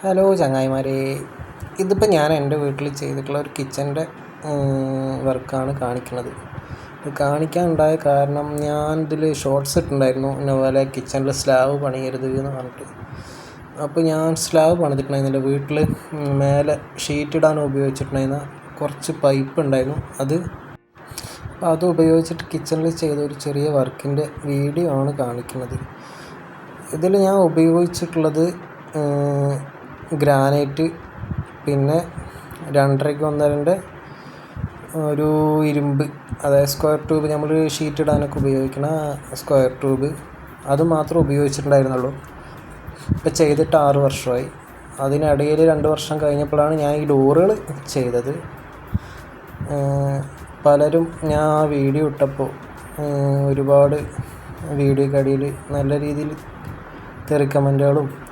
Hello ചങ്ങായിമാരെ. ഇതിപ്പോൾ ഞാൻ എന്റെ വീട്ടിൽ ചെയ്തിട്ടുള്ള ഒരു കിച്ചന്റെ വർക്കാണ് കാണിക്കുന്നത്. ഇത് കാണിക്കാനുണ്ടായ കാരണം ഞാൻ ഇതിൽ ഷോർട്സ് ഇട്ടുണ്ടായിരുന്നു ഇന്നപോലെ കിച്ചണിൽ സ്ലാബ് പണിയരുത് എന്ന് പറഞ്ഞിട്ട്. അപ്പോൾ ഞാൻ സ്ലാബ് പണിതിട്ടുണ്ടായിരുന്നില്ല വീട്ടിൽ മേലെ ഷീറ്റ് ഇടാൻ ഉപയോഗിച്ചിട്ടുണ്ടായിരുന്ന കുറച്ച് പൈപ്പ് ഉണ്ടായിരുന്നു. അത് അപ്പോൾ അത് ഉപയോഗിച്ചിട്ട് കിച്ചണിൽ ചെയ്ത ഒരു ചെറിയ വർക്കിന്റെ വീഡിയോ ആണ് കാണിക്കുന്നത്. ഇതിൽ ഞാൻ ഉപയോഗിച്ചിട്ടുള്ളത് ഗ്രാനൈറ്റ് പിന്നെ രണ്ടരയ്ക്ക് ഒന്നരന്റെ ഒരു ഇരുമ്പ് അതായത് സ്ക്വയർ ട്യൂബ് നമ്മൾ ഷീറ്റ് ഇടാനൊക്കെ ഉപയോഗിക്കുന്ന സ്ക്വയർ ട്യൂബ്. അത് മാത്രമേ ഉപയോഗിച്ചിട്ടുണ്ടായിരുന്നുള്ളൂ. ഇപ്പം ചെയ്തിട്ട് ആറ് വർഷമായി. അതിനിടയിൽ രണ്ട് വർഷം കഴിഞ്ഞപ്പോഴാണ് ഞാൻ ഈ ഡോറുകൾ ചെയ്തത്. പലരും ഞാൻ ആ വീഡിയോ ഇട്ടപ്പോൾ ഒരുപാട് വീഡിയോക്കടിയിൽ നല്ല രീതിയിൽ തെറി കമന്റുകളും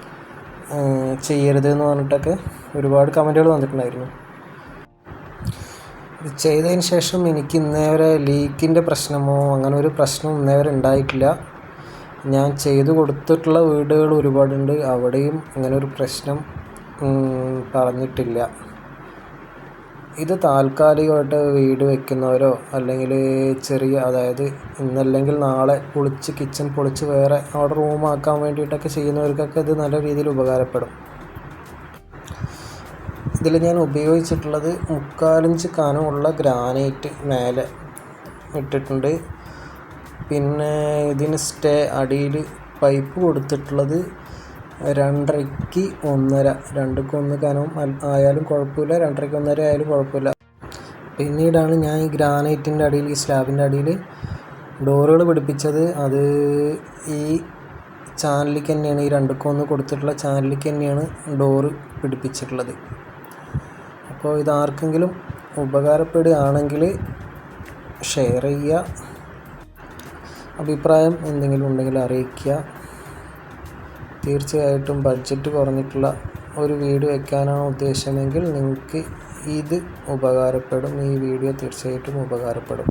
ചെയ്യരുത് എന്ന് പറഞ്ഞിട്ടൊക്കെ ഒരുപാട് കമന്റുകൾ വന്നിട്ടുണ്ടായിരുന്നു. ഇത് ചെയ്തതിന് ശേഷം എനിക്ക് ഇന്നേ വരെ ലീക്കിന്റെ പ്രശ്നമോ അങ്ങനെ ഒരു പ്രശ്നം ഇന്നേ വരെ ഉണ്ടായിട്ടില്ല. ഞാൻ ചെയ്തു കൊടുത്തിട്ടുള്ള വീടുകൾ ഒരുപാടുണ്ട്. അവിടെയും ഇങ്ങനെ ഒരു പ്രശ്നം പറഞ്ഞിട്ടില്ല. ഇത് താൽക്കാലികമായിട്ട് വീട് വെക്കുന്നവരോ അല്ലെങ്കിൽ ചെറിയ അതായത് ഇന്നല്ലെങ്കിൽ നാളെ പൊളിച്ച് കിച്ചൺ പൊളിച്ച് വേറെ അവിടെ റൂമാക്കാൻ വേണ്ടിയിട്ടൊക്കെ ചെയ്യുന്നവർക്കൊക്കെ ഇത് നല്ല രീതിയിൽ ഉപകാരപ്പെടും. ഇതിൽ ഞാൻ ഉപയോഗിച്ചിട്ടുള്ളത് മുക്കാലിഞ്ച് കനമുള്ള ഗ്രാനൈറ്റ് മേലെ ഇട്ടിട്ടുണ്ട്. പിന്നെ ഇതിന് സ്റ്റേ അടിയിൽ പൈപ്പ് കൊടുത്തിട്ടുള്ളത് രണ്ടരയ്ക്ക് ഒന്നര. രണ്ടരയ്ക്ക് ഒന്ന് കനം ആയാലും കുഴപ്പമില്ല. രണ്ടരയ്ക്ക് ഒന്നര ആയാലും കുഴപ്പമില്ല. പിന്നീടാണ് ഞാൻ ഈ ഗ്രാനൈറ്റിന്റെ അടിയിൽ ഈ സ്ലാബിന്റെ അടിയിൽ ഡോറുകൾ പിടിപ്പിച്ചത്. അത് ഈ ചാനലിലേക്ക് തന്നെയാണ്. ഈ രണ്ടരയ്ക്ക് ഒന്ന് കൊടുത്തിട്ടുള്ള ചാനലിലേക്ക് തന്നെയാണ് ഡോറ് പിടിപ്പിച്ചിട്ടുള്ളത്. അപ്പോൾ ഇത് ആർക്കെങ്കിലും ഉപകാരപ്പെടുകയാണെങ്കിൽ ഷെയർ ചെയ്യുക. അഭിപ്രായം എന്തെങ്കിലും ഉണ്ടെങ്കിൽ അറിയിക്കുക. തീർച്ചയായിട്ടും ബഡ്ജറ്റ് കുറഞ്ഞിട്ടുള്ള ഒരു വീഡിയോ വെക്കാനാണ് ഉദ്ദേശമെങ്കിൽ നിങ്ങൾക്ക് ഇത് ഉപകാരപ്പെടും. ഈ വീഡിയോ തീർച്ചയായിട്ടും ഉപകാരപ്പെടും.